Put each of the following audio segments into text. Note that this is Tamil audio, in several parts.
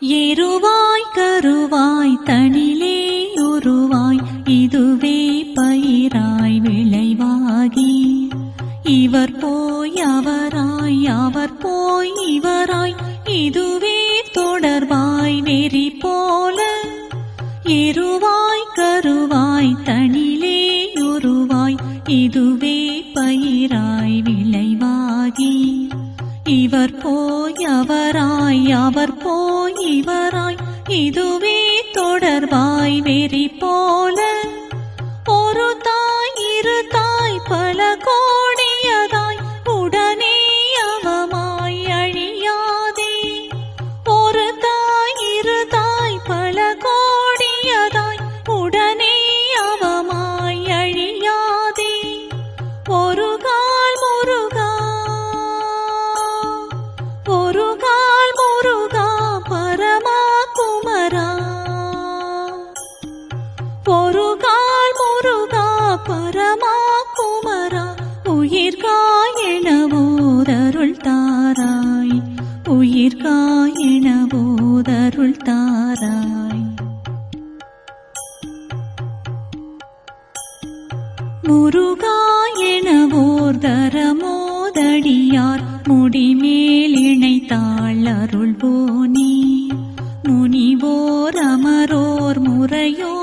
எருவாய் கருவாய் தனிலே உருவாய் இதுவே பயிராய் விளைவாகி. இவர் போய் அவராய் அவர் போய் இவராய் இதுவே தொடர்வாய் நெறி போல. எருவாய் கருவாய் தனிலே உருவாய் இதுவே பயிராய் விளைவாகி. இவர் போய் அவராய் அவர் போய் இவராய் இதுவே தொடர்பாய் வெறி முருகாயெனவோர் தரமோதடியார் முடிமேல் இணைத்தாள் அருள்வோனி முனிவோர் அமரோர் முறையோ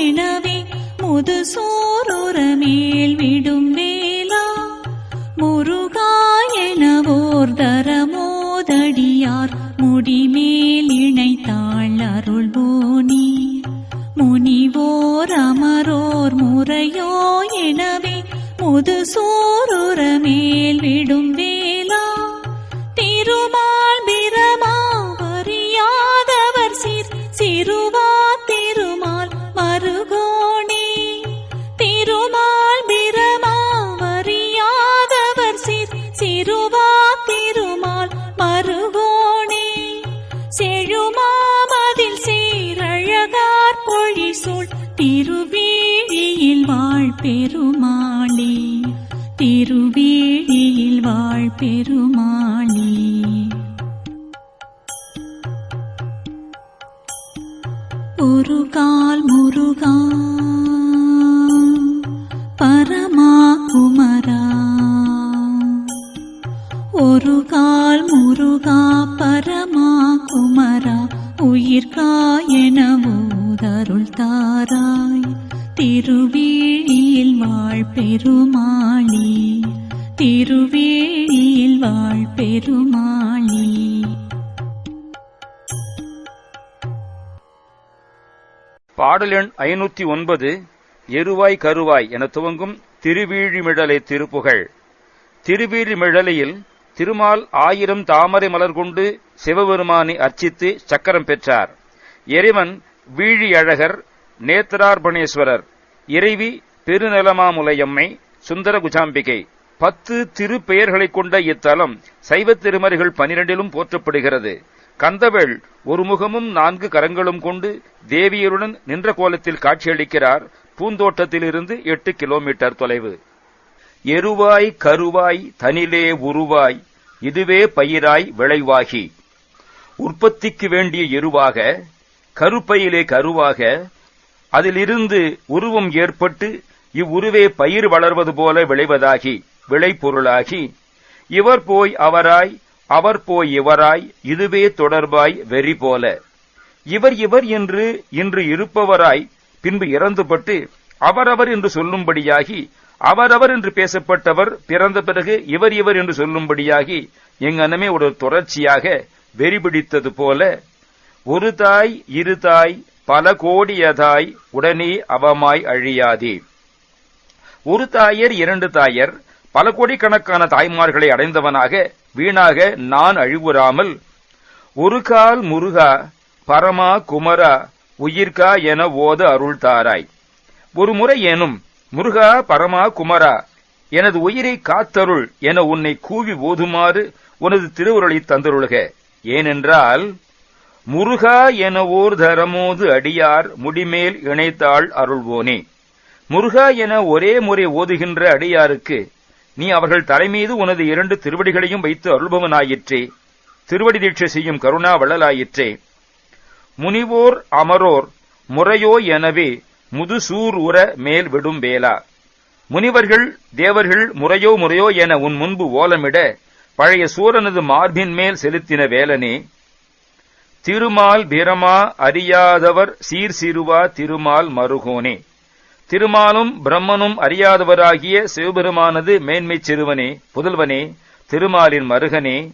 எனவே முதுசோரொர மேல் விடும் வேளா. முருகாயெனவோர் தரமோதடியார் முடிமேல் முதுசோரொர மேல் விடும் வேலா திருமால் பிரமா அறியாதவர் சீர். சிறுவா திருமால் மருகோணே திருமால் பிரமா அறியாதவர் சீர். சிறுவா திருமால் மருகோணே செழுமாமதில் சீரழகார் பொழிசூழ். திருவேழியில் வாழ் பெருமாளே. திருவேழியில் வாழ் பெருமாளே ஒரு கால் முருகா பரமா குமரா. ஒரு கால் முருகா பரமா குமரா உயிர்காயெனவோதருள் தாராய். திருவேணியில் வாழ் பெருமாளி திருவேணியில் வாழ் பெருமாளி பாடல் எண் ஐநூத்தி ஒன்பது எருவாய் கருவாய் என துவங்கும் திருவீழிமிழலை திருப்புகழ். திருவீழிமிழலையில் திருமால் ஆயிரம் தாமரை மலர் கொண்டு சிவபெருமானை அர்ச்சித்து சக்கரம் பெற்றார். இறைவன் வீழி அழகர் நேத்திரார்பணேஸ்வரர் இறைவி பெருநலமாமுலையம்மை சுந்தர குஜாம்பிகை. பத்து திருப்பெயர்களைக் கொண்ட இத்தலம் சைவத் திருமறைகள் பனிரெண்டிலும் போற்றப்படுகிறது. கந்தவேள் ஒரு முகமும் நான்கு கரங்களும் கொண்டு தேவியருடன் நின்ற கோலத்தில் காட்சியளிக்கிறார். பூந்தோட்டத்திலிருந்து எட்டு கிலோமீட்டர் தொலைவு. எருவாய் கருவாய் தனிலே உருவாய் இதுவே பயிராய் விளைவாகி. உற்பத்திக்கு வேண்டிய எருவாக கருப்பையிலே கருவாக அதிலிருந்து உருவம் ஏற்பட்டு இவ்வுருவே பயிர் வளர்வது போல விளைவதாகி விளைபொருளாகி இவர் போய் அவராய் அவர் போய் இவராய் இதுவே தொடர்பாய் வெறி போல. இவர் இவர் என்று இன்று இருப்பவராய் பின்பு இறந்துபட்டு அவரவர் என்று சொல்லும்படியாகி அவரவர் என்று பேசப்பட்டவர் பிறந்த பிறகு இவர் இவர் என்று சொல்லும்படியாகி எங்கனமே ஒரு தொடர்ச்சியாக வெறி பிடித்தது போல ஒரு தாய் இரு தாய் பல கோடியதாய் உடனே அவமாய் அழியாதே. ஒரு தாயர் இரண்டு தாயர் பல கோடிக்கணக்கான தாய்மார்களை அடைந்தவனாக வீணாக நான் அழிவுறாமல் ஒரு கால் முருகா பரமா குமரா உயிர்கா என ஓத அருள் தாராய். ஒரு முறை ஏனும் முருகா பரமா குமரா எனது உயிரை காத்தருள் என உன்னை கூவி ஓதுமாறு உனது திருவுருளை தந்தருள்க. ஏனென்றால் முருகா என ஓர் தரமோது அடியார் முடிமேல் இணைத்தாள் அருள்வோனே. முருகா என ஒரே முறை ஓதுகின்ற அடியாருக்கு நீ அவர்கள் தலைமீது உனது இரண்டு திருவடிகளையும் வைத்து அருள்பவனாயிற்றே. திருவடி தீட்சை செய்யும் கருணா வள்ளலாயிற்றே. முனிவோர் அமரோர் முறையோ எனவே முதுசூர் உற மேல் விடும் வேலா முனிவர்கள் தேவர்கள் முறையோ முறையோ என உன் முன்பு ஓலமிட பழைய சூரனது மார்பின் மேல் செலுத்தின வேலனே. திருமால் பிரமா அறியாதவர் சீர் சிறுவா திருமால் மருகோனே. திருமாலும் பிரம்மனும் அறியாதவராகிய சிவபெருமானது மேன்மைச் சிறுவனே புதல்வனே திருமாலின் மருகனே.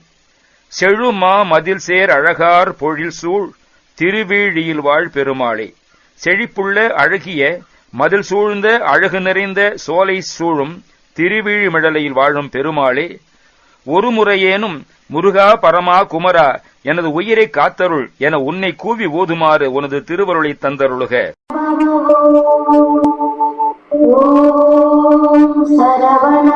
செழுமா மதில் சேர் அழகார் பொழில் சூழ் திருவீழியில் வாழ் பெருமாளே. செழிப்புள்ள அழகிய மதில் சூழ்ந்த அழகு நிறைந்த சோலை சூழும் திருவீழிமிழலையில் வாழும் பெருமாளே. ஒரு முறையேனும் முருகா பரமா குமரா எனது உயிரை காத்தருள் என உன்னை கூவி ஓதுமாறு உனது திருவருளை தந்தருளுக. ஓம் சரவண